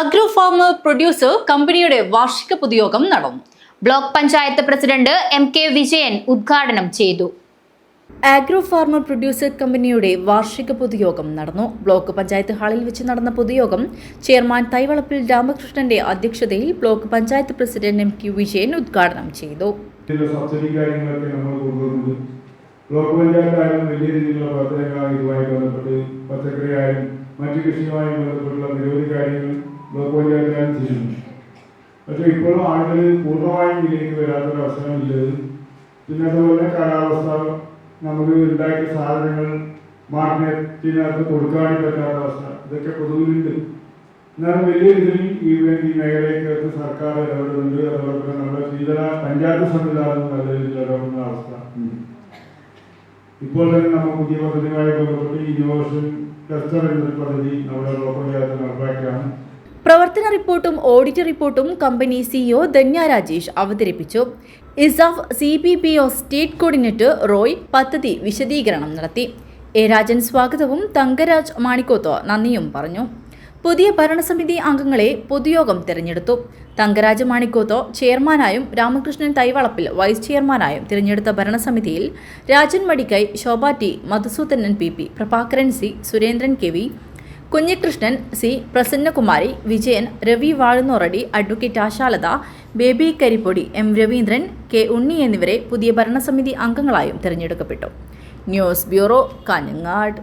Agro farmer producer കമ്പനിയുടെ വാർഷിക പൊതുയോഗം നടന്നു. Block panchayat president M K Vijayan ഉദ്ഘാടനം ചെയ്തു. ആഗ്രോ ഫാർമർ പ്രൊഡ്യൂസർ കമ്പനിയുടെ വാർഷിക പൊതുയോഗം നടന്നു. ബ്ലോക്ക് പഞ്ചായത്ത് ഹാളിൽ വെച്ച് നടന്ന പൊതുയോഗം ചെയർമാൻ തൈവളപ്പിൽ രാമകൃഷ്ണന്റെ അധ്യക്ഷതയിൽ block panchayat president M K Vijayan ഉദ്ഘാടനം ചെയ്തു. ബ്ലോക്ക് പഞ്ചായത്തായാലും വലിയ രീതിയിലുള്ള പ്രവർത്തനങ്ങളാണ് ഇതുമായി ബന്ധപ്പെട്ട് പച്ചക്കറി ആയാലും മറ്റു കൃഷിയുമായി ബന്ധപ്പെട്ടുള്ള നിരവധി കാര്യങ്ങൾ ബ്ലോക്ക് പഞ്ചായത്തിലാണ് ചെയ്യുന്നു പക്ഷെ ഇപ്പോഴും ആളുകൾ പൂർണമായും ഇതിലേക്ക് വരാത്തൊരവസരമില്ലത് പിന്നെ അതുപോലെ കാലാവസ്ഥ നമുക്ക് ഉണ്ടാക്കിയ സാധനങ്ങൾ മാർക്കറ്റിനകത്ത് കൊടുക്കാനും പറ്റാത്ത അവസ്ഥ. ഇതൊക്കെ പൊതുവിലുണ്ട്. എന്നാലും വലിയ രീതിയിൽ ഈ ഈ മേഖലയ്ക്കകത്ത് സർക്കാർ ഇടപെടുന്നുണ്ട്. അതോടൊപ്പം നമ്മുടെ ശീതല പഞ്ചായത്ത് സംവിധാനം നല്ല രീതിയിൽ ഇടപെടുന്ന അവസ്ഥ ഉണ്ട്. ഇപ്പോൾ തന്നെ നമ്മൾ പുതിയ പദ്ധതിയുമായി ബന്ധപ്പെട്ട് ഇന്നോവേഷൻ ക്ലസ്റ്റർ എന്നൊരു പദ്ധതി നമ്മുടെ ലോക്കൽ പഞ്ചായത്ത് നടപ്പാക്കിയാണ് പ്രവർത്തന റിപ്പോർട്ടും ഓഡിറ്റ് റിപ്പോർട്ടും കമ്പനി സിഇഒ ധന്യ രാജേഷ് അവതരിപ്പിച്ചു. ESAF C P P O state coordinator Roy പദ്ധതി വിശദീകരണം നടത്തി. എ രാജൻ സ്വാഗതവും തങ്കരാജ് മാണിക്കോത്തോ നന്ദിയും പറഞ്ഞു. പുതിയ ഭരണസമിതി അംഗങ്ങളെ പൊതുയോഗം തിരഞ്ഞെടുത്തു. തങ്കരാജ് മാണിക്കോത്തോ ചെയർമാനായും രാമകൃഷ്ണൻ തൈവളപ്പിൽ വൈസ് ചെയർമാനായും തിരഞ്ഞെടുത്ത ഭരണസമിതിയിൽ Rajan Madikkai Shobha T Madhusoodanan P P Prabhakaran C Surendran K V Kunhikrishnan C Prasannakumari Vijayan Ravi Vazhunnoradi advocate Ashalatha Baby Karippodi M Raveendran K Unni എന്നിവരെ പുതിയ ഭരണസമിതി അംഗങ്ങളായും തിരഞ്ഞെടുക്കപ്പെട്ടു. News bureau Kanhangad.